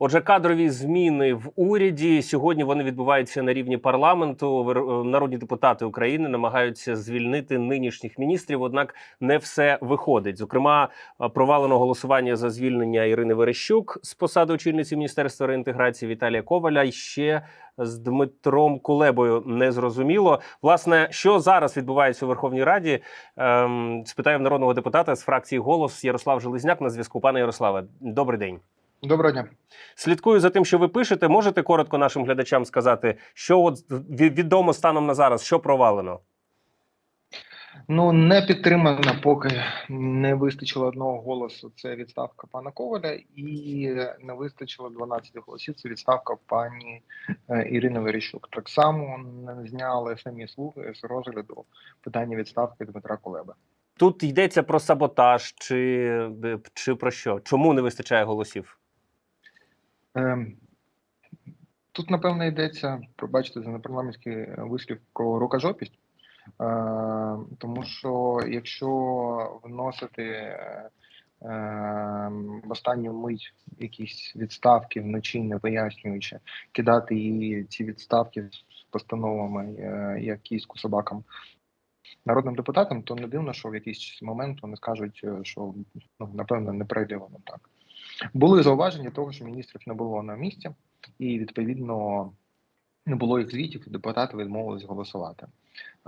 Отже, кадрові зміни в уряді сьогодні вони відбуваються на рівні парламенту. Е, Народні депутати України намагаються звільнити нинішніх міністрів, однак не все виходить. Зокрема, е, провалено голосування за звільнення Ірини Верещук з посади очільниці міністерства реінтеграції Віталія Коваля. І ще з Дмитром Кулебою незрозуміло. Власне, що зараз відбувається у Верховній Раді? Ем, спитаю народного депутата з фракції голос Ярослав Железняк на зв'язку. Пане Ярославе, добрий день. Доброго дня. Слідкую за тим, що ви пишете. Можете коротко нашим глядачам сказати, що от відомо станом на зараз, що провалено? Ну не підтримано, поки не вистачило одного голосу. Це відставка пана Коваля, і не вистачило 12 голосів. Це відставка пані е, Ірини Верещук. Так само зняли самі слуги з розгляду питання відставки Дмитра Кулеби. Тут йдеться про саботаж, чи, чи про що? Чому не вистачає голосів? Ем, Тут, напевно, йдеться, пробачте за непарламентський вислів про рукожопість. Е, Тому що якщо вносити е, е, в останню мить якісь відставки вночі, не пояснюючи, кидати її ці відставки з постановами е, як кіську собакам народним депутатам, то не дивно, що в якийсь момент вони скажуть, е, що ну, напевно не пройде воно так. Були зауваження того, що міністрів не було на місці, і відповідно не було їх звітів, і депутати відмовились голосувати.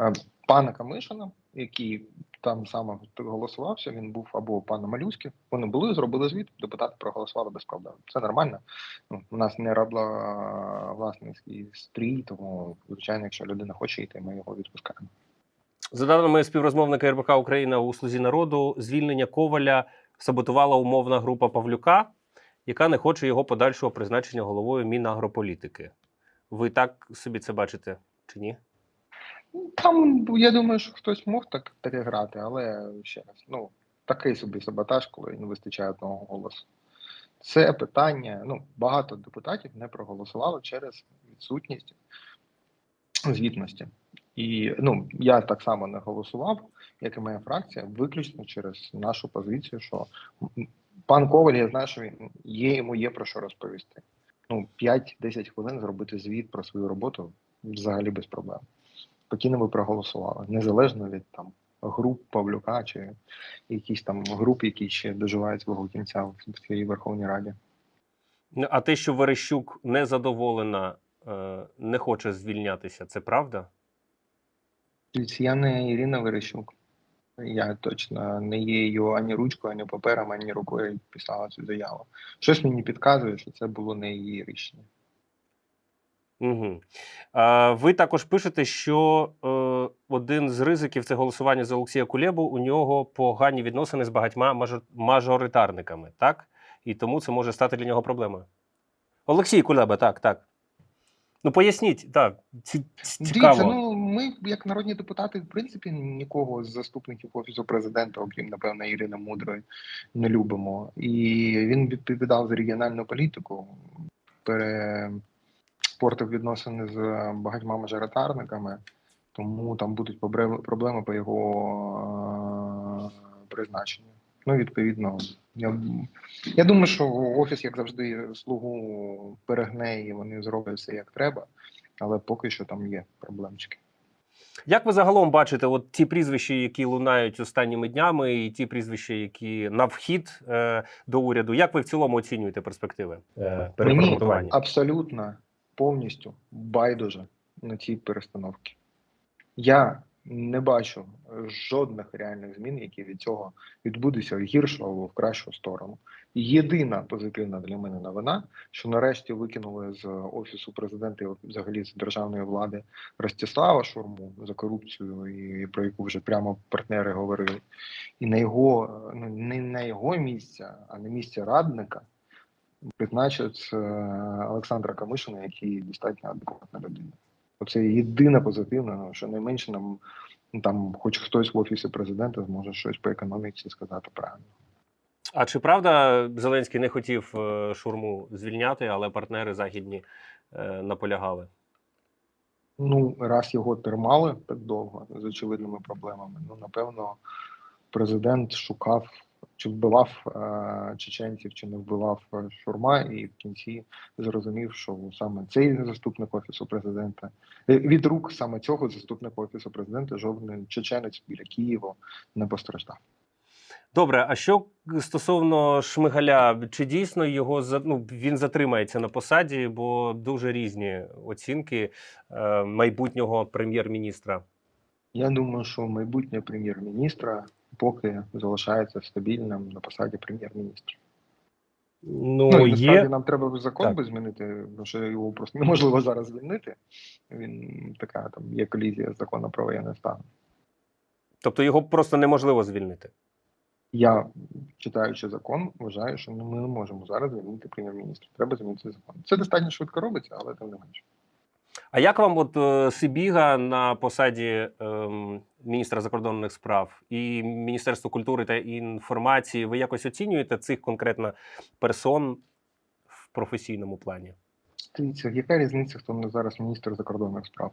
Е, Пана Камишина, який там саме голосувався, він був або пана Малюськів. Вони були, зробили звіт, депутати проголосували без проблем. Це нормально. Ну, у нас не рабла власницький стрій, тому звичайно, якщо людина хоче йти, ми його відпускаємо. За даними співрозмовника РБК Україна у слузі народу, звільнення Коваля саботувала умовна група Павлюка, яка не хоче його подальшого призначення головою Мінагрополітики. Ви так собі це бачите чи ні? Там я думаю, що хтось мог так переграти, але ще раз, ну такий собі саботаж, коли не вистачає одного голосу. Це питання. Ну багато депутатів не проголосували через відсутність звітності. І ну я так само не голосував, як і моя фракція, виключно через нашу позицію, що пан Коваль, я знаю, що він є йому є про що розповісти. Ну 5-10 хвилин зробити звіт про свою роботу взагалі без проблем спокійно би проголосували, незалежно від там груп Павлюка чи якісь там груп, які ще доживають свого кінця в цій Верховній Раді. А те, що Верещук не задоволена, е, не хоче звільнятися, це правда? Я не Ірина Верещук. Я точно не є її ані ручкою, ані папером, ані рукою писала цю заяву. Щось мені підказує, що це було не її рішення. Угу. А, ви також пишете, що е, один з ризиків це голосування за Олексія Кулебу. У нього погані відносини з багатьма мажор- мажоритарниками, так? І тому це може стати для нього проблемою. Олексій Кулеба, так, так. Ну, поясніть, так. Ці, цікаво. Дивіться, ну ми, як народні депутати, в принципі, нікого з заступників офісу президента, окрім напевно Ірини Мудрої, не любимо. І він відповідав за регіональну політику, перепортив відносини з багатьма мажоритарниками, тому там будуть проблеми по його е, призначенню. Ну, відповідно, я, я думаю, що офіс, як завжди, слугу перегне і вони зроблять все як треба але поки що там є проблемчики. Як ви загалом бачите, от ті прізвища, які лунають останніми днями, і ті прізвища, які на вхід е, до уряду, як ви в цілому оцінюєте перспективи е, переформатування? Абсолютно повністю байдуже на ці перестановки. Я не бачу жодних реальних змін, які від цього відбудуться в гіршу або в кращу сторону. Єдина позитивна для мене новина, що нарешті викинули з офісу президента і взагалі з державної влади Ростислава Шурму за корупцію, і про яку вже прямо партнери говорили. І на його ну не на його місця, а на місце радника призначать е, Олександра Камишина, який достатньо адекватна людина. Оце єдине позитивне, ну, що найменше нам ну, там, хоч хтось в офісі президента зможе щось по економіці сказати правильно. А чи правда Зеленський не хотів е, шурму звільняти, але партнери західні е, наполягали? Ну, раз його тримали так довго з очевидними проблемами, ну напевно, президент шукав чи вбивав е, чеченців, чи не вбивав е, Шурма, і в кінці зрозумів, що саме цей заступник офісу президента е, від рук саме цього заступника офісу президента жоден чеченець біля Києва не постраждав. Добре, а що стосовно Шмигаля, чи дійсно його ну, він затримається на посаді, бо дуже різні оцінки е, майбутнього прем'єр-міністра. Я думаю, що майбутнє прем'єр-міністра поки залишається стабільним на посаді прем'єр-міністра. Ну, Ну, насправді є нам треба закон Так. би змінити, тому що його просто неможливо зараз звільнити. Він така там є колізія з законом про воєнний стан. тобто його просто неможливо звільнити. Я, читаючи закон, вважаю, що ми не можемо зараз звільнити прем'єр-міністра. Треба змінити закон. Це достатньо швидко робиться, але тим не менше. А як вам от е, Сибіга на посаді ем, міністра закордонних справ і Міністерство культури та інформації? Ви якось оцінюєте цих конкретно персон в професійному плані? Дивіться, яка різниця, хто нас зараз міністр закордонних справ?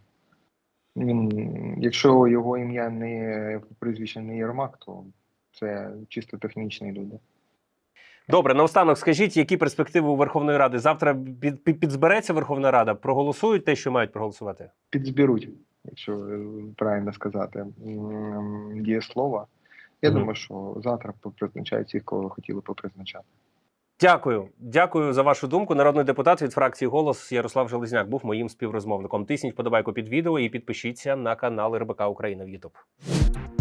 Він, якщо його ім'я не прізвище не Єрмак, то це чисто технічні люди. Добре, наостанок скажіть, які перспективи у Верховної Ради? Завтра під, під, підзбереться Верховна Рада, проголосують те, що мають проголосувати? Підзберуть, якщо е, правильно сказати дієслова. Я Мгм. думаю, що завтра попризначають всіх, кого хотіли попризначати. Дякую. Дякую за вашу думку. Народний депутат від фракції Голос Ярослав Железняк був моїм співрозмовником. Тисніть подобайку під відео і підпишіться на канал РБК Україна в YouTube.